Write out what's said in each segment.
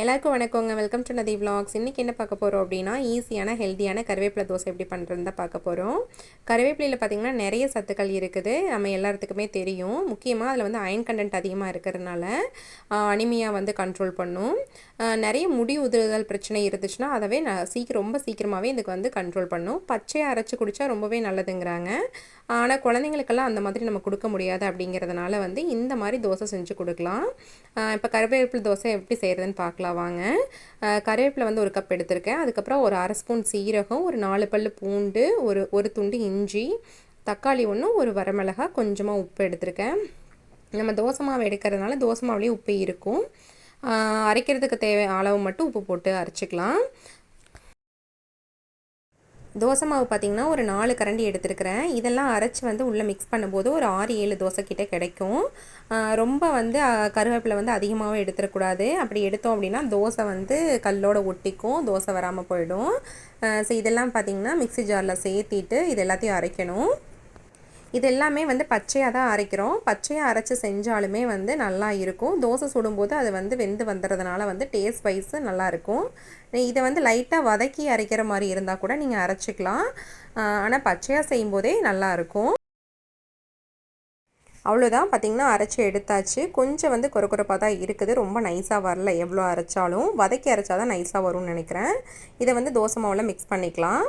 எல்லாருக்கும் வணக்கங்க. Welcome to Nadhi vlogs. இன்றைக்கி என்ன பார்க்க போகிறோம் அப்படின்னா ஈஸியான ஹெல்த்தியான கருவேப்பிலை தோசை எப்படி பண்ணுறதுன்னு தான் பார்க்க போகிறோம் கருவேப்பிலையில் பார்த்திங்கன்னா நிறைய சத்துக்கள் இருக்குது. நம்ம எல்லாத்துக்குமே தெரியும். முக்கியமாக அதில் வந்து அயன் கண்டென்ட் அதிகமாக இருக்கிறதுனால அனிமியா வந்து கண்ட்ரோல் பண்ணும். நிறைய முடி உதிர்தல் பிரச்சனை இருந்துச்சுன்னா அதவே நான் சீக்கிரம் ரொம்ப சீக்கிரமாகவே இதுக்கு வந்து கண்ட்ரோல் பண்ணும். பச்சையாக அரைச்சி குடித்தா ரொம்பவே நல்லதுங்கிறாங்க. ஆனால் குழந்தைங்களுக்கெல்லாம் அந்த மாதிரி நம்ம கொடுக்க முடியாது அப்படிங்கிறதுனால வந்து இந்த மாதிரி தோசை செஞ்சு கொடுக்கலாம். இப்போ கருவேப்பிலை தோசை எப்படி செய்கிறதுன்னு பார்க்கலாம் வாங்க. கருவேப்பிலை வந்து ஒரு கப் எடுத்திருக்கேன். அதுக்கப்புறம் ஒரு அரை ஸ்பூன் சீரகம் ஒரு நாலு பல் பூண்டு ஒரு ஒரு துண்டு இஞ்சி தக்காளி ஒன்று ஒரு வரமிளகா கொஞ்சமாக உப்பு எடுத்திருக்கேன். நம்ம தோசை மாவு எடுக்கிறதுனால தோசை மாவுலேயே உப்பு இருக்கும். அரைக்கிறதுக்கு தேவை அளவு மட்டும் உப்பு போட்டு அரைச்சிக்கலாம். தோசை மாவு பார்த்திங்கன்னா ஒரு நாலு கரண்டி எடுத்துருக்கிறேன். இதெல்லாம் அரைச்சி வந்து உள்ளே மிக்ஸ் பண்ணும்போது ஒரு ஆறு ஏழு தோசை கிட்டே கிடைக்கும். ரொம்ப வந்து கருவேப்பிலை வந்து அதிகமாகவும் எடுத்துடக்கூடாது அப்படி எடுத்தோம் அப்படின்னா தோசை வந்து கல்லோட ஒட்டிக்கும் தோசை வராமல் போயிடும். ஸோ இதெல்லாம் பார்த்திங்கன்னா மிக்ஸி ஜாரில் சேர்த்திட்டு இது எல்லாத்தையும் அரைக்கணும். இது எல்லாமே வந்து பச்சையாக தான் அரைக்கிறோம். பச்சையாக அரைச்சி செஞ்சாலுமே வந்து நல்லா இருக்கும். தோசை சுடும்போது அது வந்து வெந்து வந்துடுறதுனால வந்து டேஸ்ட் வைஸு நல்லாயிருக்கும் இதை வந்து லைட்டாக வதக்கி அரைக்கிற மாதிரி இருந்தால் கூட நீங்கள் அரைச்சிக்கலாம். ஆனால் பச்சையாக செய்யும்போதே நல்லாயிருக்கும் அவ்வளோதான் பார்த்திங்கன்னா அரைச்சி எடுத்தாச்சு. கொஞ்சம் வந்து குறை குறைப்பாக தான் இருக்குது. ரொம்ப நைஸாக வரல. எவ்வளோ அரைச்சாலும். வதக்கி அரைச்சா தான் நைஸாக வரும்னு நினைக்கிறேன். இதை வந்து தோசை மாவில் மிக்ஸ் பண்ணிக்கலாம்.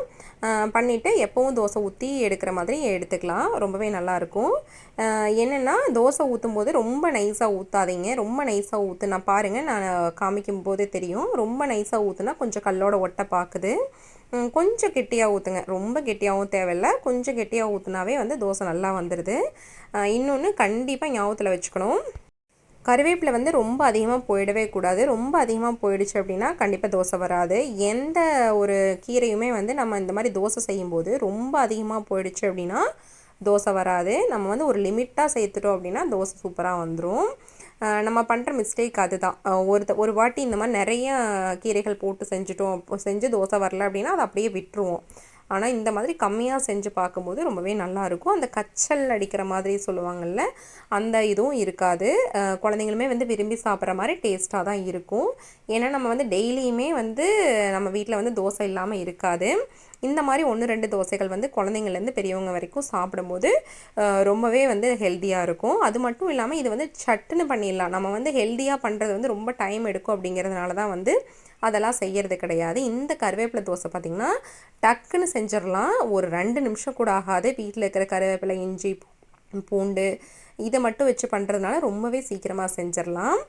பண்ணிவிட்டு எப்போவும் தோசை ஊற்றி எடுக்கிற மாதிரி எடுத்துக்கலாம். ரொம்பவே நல்லாயிருக்கும் என்னென்னா தோசை ஊற்றும் போது ரொம்ப நைஸாக ஊற்றாதீங்க ரொம்ப நைஸாக ஊற்றுனா பாருங்கள் நான் காமிக்கும் போதே தெரியும். ரொம்ப நைஸாக ஊற்றுனா கொஞ்சம் கல்லோட ஒட்டை பார்க்குது கொஞ்சம் கெட்டியாக ஊற்றுங்க ரொம்ப கெட்டியாகவும் தேவையில்ல. கொஞ்சம் கெட்டியாக ஊற்றுனாவே வந்து தோசை நல்லா வந்துடுது இன்னொன்று கண்டிப்பாக ஞாபகத்தில் வச்சுக்கணும். கருவேப்பிலை வந்து ரொம்ப அதிகமாக போயிடவே கூடாது. ரொம்ப அதிகமாக போயிடுச்சு அப்படின்னா கண்டிப்பாக தோசை வராது. எந்த ஒரு கீரையுமே வந்து நம்ம இந்த மாதிரி தோசை செய்யும்போது ரொம்ப அதிகமாக போயிடுச்சு அப்படின்னா தோசை வராது. நம்ம வந்து ஒரு லிமிட்டாக சேர்த்துட்டோம் அப்படின்னா தோசை சூப்பராக வந்துடும் நம்ம பண்ணுற மிஸ்டேக் அதுதான். ஒரு ஒரு வாட்டி இந்த மாதிரி நிறைய கீரைகள் போட்டு செஞ்சுட்டோம் செஞ்சு தோசை வரல அப்படின்னா அதை அப்படியே விட்டுருவோம். ஆனால் இந்த மாதிரி கம்மியாக செஞ்சு பார்க்கும்போது ரொம்பவே நல்லாயிருக்கும் அந்த கச்சல் அடிக்கிற மாதிரி சொல்லுவாங்கள்ல அந்த இதுவும் இருக்காது. குழந்தைங்களுமே வந்து விரும்பி சாப்பிட்ற மாதிரி டேஸ்ட்டாக தான் இருக்கும். ஏன்னா நம்ம வந்து டெய்லியுமே வந்து நம்ம வீட்டில் வந்து தோசை இல்லாமல் இருக்காது. இந்த மாதிரி ஒன்று ரெண்டு தோசைகள் வந்து குழந்தைங்கள்லேருந்து பெரியவங்க வரைக்கும் சாப்பிடும்போது ரொம்பவே வந்து ஹெல்த்தியாக இருக்கும். அது மட்டும் இல்லாமல் இது வந்து சட்டுன்னு பண்ணிடலாம். நம்ம வந்து ஹெல்த்தியாக பண்ணுறது வந்து ரொம்ப டைம் எடுக்கும் அப்படிங்கிறதுனால தான் வந்து அதெல்லாம் செய்கிறது கிடையாது. இந்த கருவேப்பிலை தோசை பார்த்திங்கன்னா டக்குன்னு செஞ்சிடலாம். ஒரு ரெண்டு நிமிஷம் கூட ஆகாது. வீட்டில் இருக்கிற கருவேப்பிலை இஞ்சி பூண்டு இதை மட்டும் வச்சு பண்ணுறதுனால ரொம்பவே சீக்கிரமாக செஞ்சிடலாம்.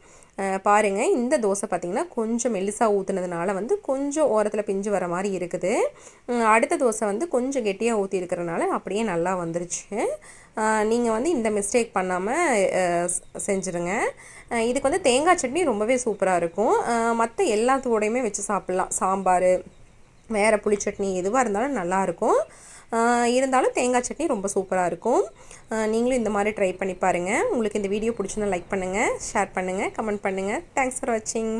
பாருங்கள் இந்த தோசை பார்த்திங்கன்னா கொஞ்சம் மெலிசாக ஊற்றுனதுனால வந்து கொஞ்சம் ஓரத்தில் பிஞ்சு வர மாதிரி இருக்குது. அடுத்த தோசை வந்து கொஞ்சம் கெட்டியாக ஊற்றி இருக்கிறனால அப்படியே நல்லா வந்துருச்சு. நீங்கள் வந்து இந்த மிஸ்டேக் பண்ணாமல் செஞ்சுருங்க. இதுக்கு வந்து தேங்காய் சட்னி ரொம்பவே சூப்பராக இருக்கும். மற்ற எல்லாத்தோடையுமே வச்சு சாப்பிட்லாம். சாம்பார் வேறு புளி சட்னி எதுவாக இருந்தாலும் நல்லாயிருக்கும் இருந்தாலும் தேங்காய் சட்னி ரொம்ப சூப்பராக இருக்கும். நீங்களும் இந்த மாதிரி ட்ரை பண்ணி பாருங்கள் உங்களுக்கு இந்த வீடியோ பிடிச்சிருந்தா லைக் பண்ணுங்கள் ஷேர் பண்ணுங்கள் கமெண்ட் பண்ணுங்கள் தேங்க்ஸ் ஃபார் வாட்சிங்